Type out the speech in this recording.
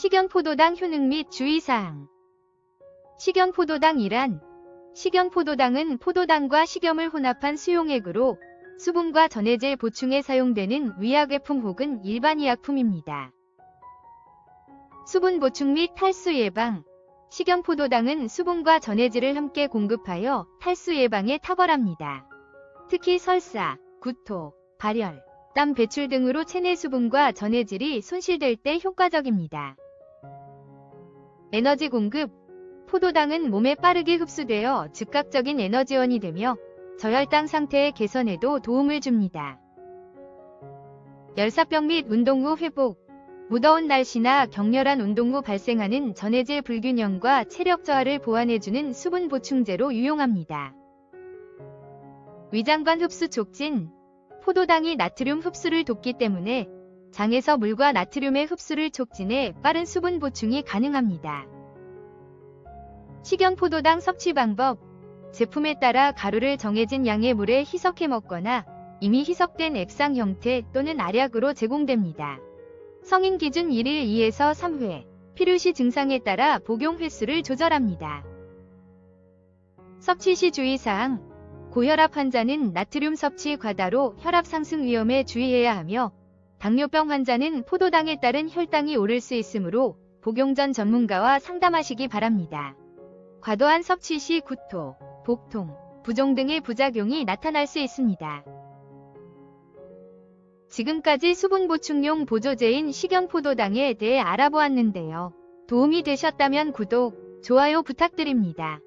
식연포도당 효능 및 주의사항 식연포도당이란 식연포도당은 포도당과 식염을 혼합한 수용액으로 수분과 전해질 보충에 사용되는 위약외품 혹은 일반 의약품입니다. 수분 보충 및 탈수 예방 식연포도당은 수분과 전해질을 함께 공급하여 탈수 예방에 탁월합니다. 특히 설사, 구토, 발열, 땀 배출 등으로 체내 수분과 전해질이 손실될 때 효과적입니다. 에너지 공급 포도당은 몸에 빠르게 흡수되어 즉각적인 에너지원이 되며 저혈당 상태의 개선에도 도움을 줍니다. 열사병 및 운동 후 회복 무더운 날씨나 격렬한 운동 후 발생하는 전해질 불균형과 체력 저하를 보완해주는 수분 보충제로 유용합니다. 위장관 흡수 촉진 포도당이 나트륨 흡수를 돕기 때문에 장에서 물과 나트륨의 흡수를 촉진해 빠른 수분 보충이 가능합니다. 식연포도당 섭취 방법 제품에 따라 가루를 정해진 양의 물에 희석해 먹거나 이미 희석된 액상 형태 또는 알약으로 제공됩니다. 성인 기준 1일 2에서 3회, 필요시 증상에 따라 복용 횟수를 조절합니다. 섭취 시 주의사항 고혈압 환자는 나트륨 섭취 과다로 혈압 상승 위험에 주의해야 하며 당뇨병 환자는 포도당에 따른 혈당이 오를 수 있으므로 복용 전 전문가와 상담하시기 바랍니다. 과도한 섭취 시 구토, 복통, 부종 등의 부작용이 나타날 수 있습니다. 지금까지 수분 보충용 보조제인 식연포도당에 대해 알아보았는데요. 도움이 되셨다면 구독, 좋아요 부탁드립니다.